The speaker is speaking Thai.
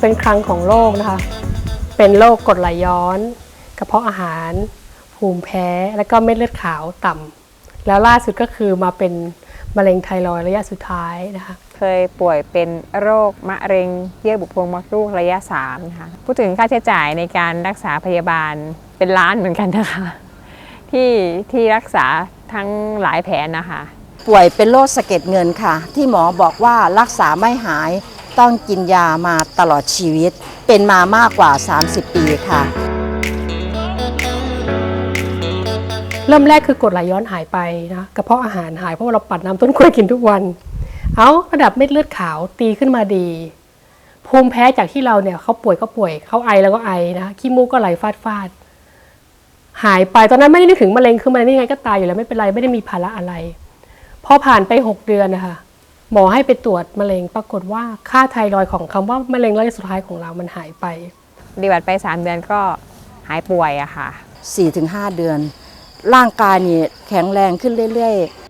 เป็นครั้งของโรคนะคะ เป็นโรคกรดไหลย้อนกระเพาะอาหาร ภูมิแพ้ แล้วก็เม็ดเลือดขาวต่ำแล้วล่าสุดก็คือมาเป็นมะเร็งไทรอยด์ระยะสุดท้ายนะคะ เคยป่วยเป็นโรคมะเร็งเยื่อบุโพรงมดลูกระยะ3นะคะพูดถึงค่าใช้จ่ายในการรักษาพยาบาลเป็นล้านเหมือนกันนะคะ ที่ที่รักษาทั้งหลายแผลนะคะ ป่วยเป็นโรคสะเก็ดเงินค่ะ ที่หมอบอกว่ารักษาไม่หาย ต้องกินยามาตลอดชีวิต เป็นมามากกว่า 30 ปีค่ะ เริ่มแรกคือกรดไหลย้อนหายไปนะกระเพาะอาหารหายเพราะว่าเราปัดน้ำต้นกล้วยกินทุกวัน เอาระดับเม็ดเลือดขาวตีขึ้นมาดี ภูมิแพ้จากที่เราเนี่ยเขาป่วยก็ป่วยเขาไอแล้วก็ไอนะขี้มูกก็ไหลฟาดฟาดหายไปตอนนั้นไม่ได้นึกถึงมะเร็งคือมะเร็งยังไงก็ตายอยู่แล้วไม่เป็นไรไม่ได้มีภาระอะไร พอผ่านไปหกเดือนนะคะ หมอให้ไปตรวจมะเร็งปรากฏว่าค่าไทรอยด์ของคำว่ามะเร็งระยะสุดท้ายของเรามันหายไปปฏิบัติไป 3 เดือนก็หายป่วยอะค่ะ4-5 เดือน ร่างกายนี่แข็งแรงขึ้นเรื่อย ๆ